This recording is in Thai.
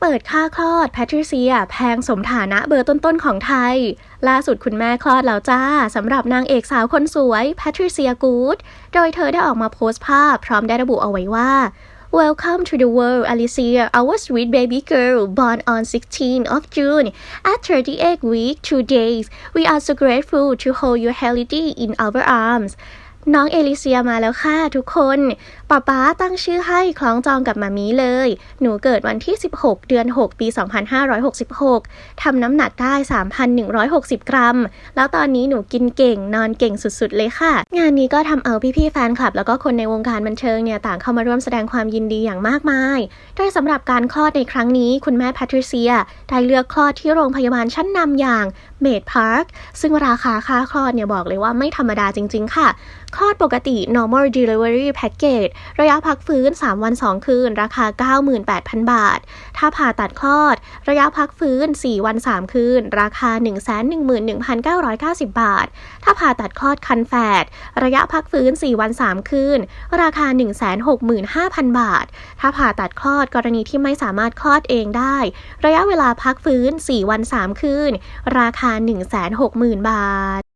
เปิดค่าคลอดแพทริเซีย แพงสมฐานะเบอร์ต้นๆของไทย ล่าสุดคุณแม่คลอดแล้วจ้าสำหรับนางเอกสาวคนสวยแพทริเซียกูดโดยเธอได้ออกมาโพสต์ภาพพร้อมได้ระบุเอาไว้ว่า Welcome to the world, Alicia, our sweet baby girl, born on 16th of June at 38 weeks, 2 days. We are so grateful to hold your healthy in our arms. น้องเอลิเซียมาแล้วค่ะทุกคนป๊าป๊าตั้งชื่อให้คล้องจองกับมามีเลย หนูเกิดวันที่ 16 เดือน 6 ปี 2566 ทำน้ำหนักได้ 3,160 กรัม แล้วตอนนี้หนูกินเก่งนอนเก่งสุดๆเลยค่ะ งานนี้ก็ทำเอาพี่ๆแฟนคลับ แล้วก็คนในวงการบันเทิงเนี่ย ต่างเข้ามาร่วมแสดงความยินดีอย่างมากมาย โดยสำหรับการคลอดในครั้งนี้ คุณแม่แพทริเซีย ได้เลือกคลอดที่โรงพยาบาลชั้นนำอย่างเมดพาร์คซึ่งราคาค่าคลอดเนี่ยบอกเลยว่าไม่ธรรมดาจริง ๆ ค่ะคลอดปกติ normal delivery package ระยะพักฟื้น 3 วัน 2 คืน ราคา 98,000 บาท ถ้าผ่าตัดคลอด ระยะพักฟื้น 4 วัน 3 คืน ราคา 111,990 บาท ถ้าผ่าตัดคลอดคันแฝด ระยะพักฟื้น 4 วัน 3 คืน ราคา 165,000 บาท ถ้าผ่าตัดคลอดกรณีที่ไม่สามารถคลอดเองได้ ระยะเวลาพักฟื้น 4 วัน 3 คืน ราคา 160,000 บาท